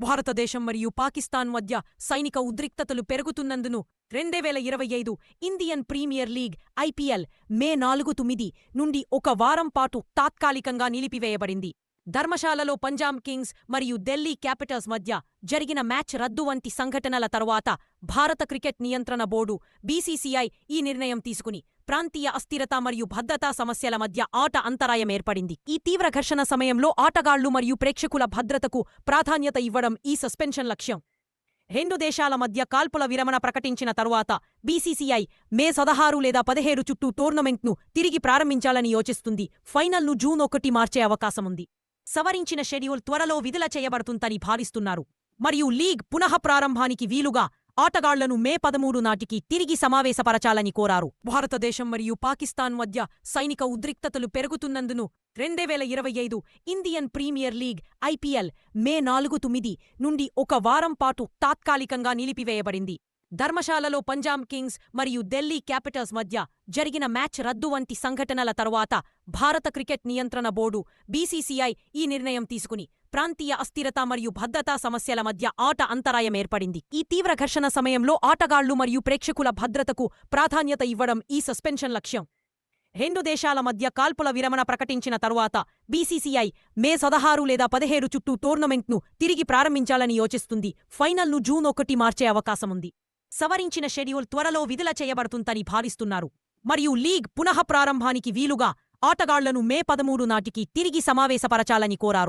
భారతదేశం మరియు పాకిస్తాన్ మధ్య సైనిక ఉద్రిక్తతలు పెరుగుతున్నందును రెండువేల ఇరవై ఐదు Indian Premier League IPL May నాలుగు తొమ్మిది నుండి ఒక వారం పాటు తాత్కాలికంగా నిలిపివేయబడింది. ధర్మశాలలో పంజాబ్ కింగ్స్ మరియు ఢిల్లీ క్యాపిటల్స్ మధ్య జరిగిన మ్యాచ్ రద్దు వంటి సంఘటనల తరువాత భారత క్రికెట్ నియంత్రణ బోర్డు బీసీసీఐ ఈ నిర్ణయం తీసుకుని ప్రాంతీయ అస్థిరత మరియు భద్రతా సమస్యల మధ్య ఆట అంతరాయం ఏర్పడింది. ఈ తీవ్ర ఘర్షణ సమయంలో ఆటగాళ్ళు మరియు ప్రేక్షకుల భద్రతకు ప్రాధాన్యత ఇవ్వడం ఈ సస్పెన్షన్ లక్ష్యం. రెండు దేశాల మధ్య కాల్పుల విరమణ ప్రకటించిన తరువాత బీసీసీఐ మే పదహారు లేదా పదిహేడు చుట్టూ టోర్నమెంట్ను తిరిగి ప్రారంభించాలని యోచిస్తుంది. ఫైనల్ను జూన్ ఒకటి మార్చే అవకాశముంది సవరించిన షెడ్యూల్ త్వరలో విడుదల చేయబడుతుందని భావిస్తున్నారు. మరియు లీగ్ పునః ప్రారంభానికి వీలుగా ఆటగాళ్ళను మే పదమూడు నాటికి తిరిగి సమావేశపరచాలని కోరారు. భారతదేశం మరియు పాకిస్తాన్ మధ్య సైనిక ఉద్రిక్తతలు పెరుగుతున్నందును రెండువేల ఇరవై ఐదు Indian Premier League IPL May నాలుగు తొమ్మిది నుండి ఒక వారం పాటు తాత్కాలికంగా నిలిపివేయబడింది. ధర్మశాలలో పంజాబ్ కింగ్స్ మరియు ఢిల్లీ క్యాపిటల్స్ మధ్య జరిగిన మ్యాచ్ రద్దు వంటి సంఘటనల తరువాత భారత క్రికెట్ నియంత్రణ బోర్డు బీసీసీఐ ఈ నిర్ణయం తీసుకుని ప్రాంతీయ అస్థిరత మరియు భద్రతా సమస్యల మధ్య ఆట అంతరాయం ఏర్పడింది. ఈ తీవ్ర ఘర్షణ సమయంలో ఆటగాళ్ళు మరియు ప్రేక్షకుల భద్రతకు ప్రాధాన్యత ఇవ్వడం ఈ సస్పెన్షన్ లక్ష్యం. రెండు దేశాల మధ్య కాల్పుల విరమణ ప్రకటించిన తరువాత బీసీసీఐ మే పదహారు లేదా పదిహేడు చుట్టూ టోర్నమెంట్ను తిరిగి ప్రారంభించాలని యోచిస్తుంది. ఫైనల్ను జూన్ ఒకటి మార్చే అవకాశముంది. సవరించిన షెడ్యూల్ త్వరలో విడుదల చేయబడుతుందని భావిస్తున్నారు. మరియు లీగ్ పునః ప్రారంభానికి వీలుగా ఆటగాళ్ళను మే పదమూడు నాటికి తిరిగి సమావేశపరచాలని కోరారు.